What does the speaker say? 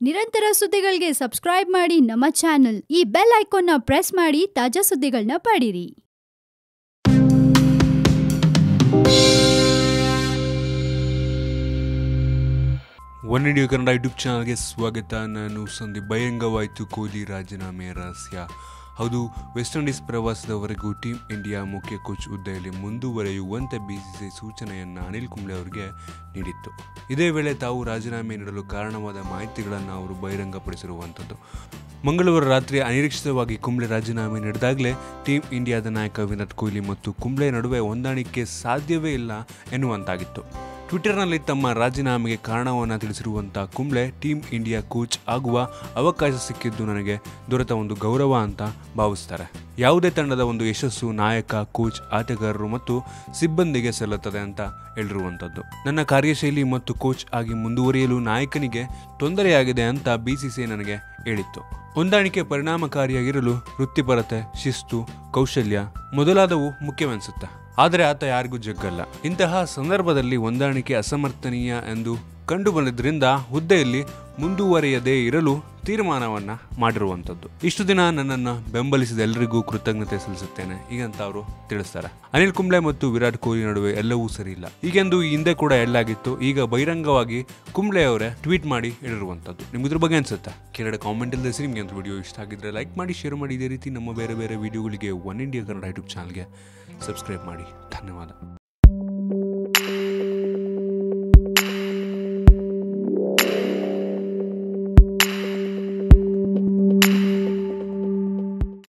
ನಿರಂತರ ಸುದ್ದಿಗಳಿಗೆ ಸಬ್ಸ್ಕ್ರೈಬ್ ಮಾಡಿ ನಮ್ಮ ಚಾನೆಲ್. ಈ ಬೆಲ್ ಐಕಾನ್ನ ಪ್ರೆಸ್ ಮಾಡಿ ತಾಜಾ ಸುದ್ದಿಗಳನ್ನ ಪಡೀರಿ. ಒನ್ ಇಂಡಿಯೋ ಕನ್ನಡ ಯೂಟ್ಯೂಬ್ ಚಾನಲ್ಗೆ ಸ್ವಾಗತ. ನಾನು ಸಂದಿ ಬಹಿರಂಗವಾಯಿತು ಕೊಹ್ಲಿ ರಾಜೀನಾಮೆ ರಹಸ್ಯ. ಹೌದು ವೆಸ್ಟ್ ಇಂಡೀಸ್ ಪ್ರವಾಸದವರೆಗೂ ಟೀಮ್ ಇಂಡಿಯಾ ಮುಖ್ಯ ಕೋಚ್ ಹುದ್ದೆಯಲ್ಲಿ ಮುಂದುವರೆಯುವಂತೆ ಬಿಸಿಸಿಐ ಸೂಚನೆಯನ್ನು ಅನಿಲ್ ಕುಂಬ್ಳೆ ಅವರಿಗೆ ನೀಡಿತ್ತು. ಇದೇ ವೇಳೆ ತಾವು ರಾಜೀನಾಮೆ ನೀಡಲು ಕಾರಣವಾದ ಮಾಹಿತಿಗಳನ್ನು ಅವರು ಬಹಿರಂಗಪಡಿಸಿರುವಂಥದ್ದು ಮಂಗಳವಾರ ರಾತ್ರಿ ಅನಿರೀಕ್ಷಿತವಾಗಿ ಕುಂಬ್ಳೆ ರಾಜೀನಾಮೆ ನೀಡಿದಾಗಲೇ ಟೀಮ್ ಇಂಡಿಯಾದ ನಾಯಕ ವಿರಾಟ್ ಕೊಹ್ಲಿ ಮತ್ತು ಕುಂಬ್ಳೆ ನಡುವೆ ಹೊಂದಾಣಿಕೆ ಸಾಧ್ಯವೇ ಇಲ್ಲ ಎನ್ನುವಂತಾಗಿತ್ತು. ಟ್ವಿಟರ್ನಲ್ಲಿ ತಮ್ಮ ರಾಜೀನಾಮೆಗೆ ಕಾರಣವನ್ನು ತಿಳಿಸಿರುವಂಥ ಕುಂಬ್ಳೆ ಟೀಮ್ ಇಂಡಿಯಾ ಕೋಚ್ ಆಗುವ ಅವಕಾಶ ಸಿಕ್ಕಿದ್ದು ನನಗೆ ದೊರೆತ ಒಂದು ಗೌರವ ಅಂತ ಭಾವಿಸ್ತಾರೆ. ಯಾವುದೇ ತಂಡದ ಒಂದು ಯಶಸ್ಸು ನಾಯಕ, ಕೋಚ್, ಆಟಗಾರರು ಮತ್ತು ಸಿಬ್ಬಂದಿಗೆ ಸಲ್ಲುತ್ತದೆ ಅಂತ ಹೇಳಿರುವಂಥದ್ದು ನನ್ನ ಕಾರ್ಯಶೈಲಿ ಮತ್ತು ಕೋಚ್ ಆಗಿ ಮುಂದುವರಿಯಲು ನಾಯಕನಿಗೆ ತೊಂದರೆಯಾಗಿದೆ ಅಂತ ಬಿಸಿಸಿಐ ನನಗೆ ಹೇಳಿತ್ತು. ಹೊಂದಾಣಿಕೆ ಪರಿಣಾಮಕಾರಿಯಾಗಿರಲು ವೃತ್ತಿಪರತೆ, ಶಿಸ್ತು, ಕೌಶಲ್ಯ ಮೊದಲಾದವು ಮುಖ್ಯವೆನಿಸುತ್ತೆ ಆದರೆ ಆತ ಯಾರಿಗೂ ಜಗ್ಗಲ್ಲ. ಇಂತಹ ಸಂದರ್ಭದಲ್ಲಿ ಹೊಂದಾಣಿಕೆ ಅಸಮರ್ಥನೀಯ ಎಂದು ಕಂಡುಬಂದಿದ್ದರಿಂದ ಹುದ್ದೆಯಲ್ಲಿ ಮುಂದುವರಿಯದೇ ಇರಲು ತೀರ್ಮಾನವನ್ನು ಮಾಡಿರುವಂಥದ್ದು. ಇಷ್ಟು ದಿನ ನನ್ನನ್ನು ಬೆಂಬಲಿಸಿದ ಎಲ್ಲರಿಗೂ ಕೃತಜ್ಞತೆ ಸಲ್ಲಿಸುತ್ತೇನೆ. ಈಗಂತ ಅವರು ತಿಳಿಸ್ತಾರೆ. ಅನಿಲ್ ಕುಂಬ್ಳೆ ಮತ್ತು ವಿರಾಟ್ ಕೊಹ್ಲಿ ನಡುವೆ ಎಲ್ಲವೂ ಸರಿ ಇಲ್ಲ ಈಗೆಂದು ಹಿಂದೆ ಕೂಡ ಎಳ್ಳಾಗಿತ್ತು ಈಗ ಬಹಿರಂಗವಾಗಿ ಕುಂಬ್ಳೆ ಅವರೇ ಟ್ವೀಟ್ ಮಾಡಿ ಹೇಳಿರುವಂಥದ್ದು. ನಿಮ್ಗೆ ಇದ್ರ ಬಗ್ಗೆ ಅನ್ಸುತ್ತಾ? ಕೆರಡ ಕಾಮೆಂಟ್ ಇಲ್ಲದೆ ಸರಿ ನಿಮಗೆ ಅಂತ ವಿಡಿಯೋ ಇಷ್ಟ ಆಗಿದ್ರೆ ಲೈಕ್ ಮಾಡಿ ಶೇರ್ ಮಾಡಿ. ಇದೇ ರೀತಿ ನಮ್ಮ ಬೇರೆ ಬೇರೆ ವಿಡಿಯೋಗಳಿಗೆ ಒನ್ ಇಂಡಿಯಾ ಕನ್ನಡ ಯೂಟ್ಯೂಬ್ ಚಾನಲ್ಗೆ ಸಬ್ಸ್ಕ್ರೈಬ್ ಮಾಡಿ. ಧನ್ಯವಾದ.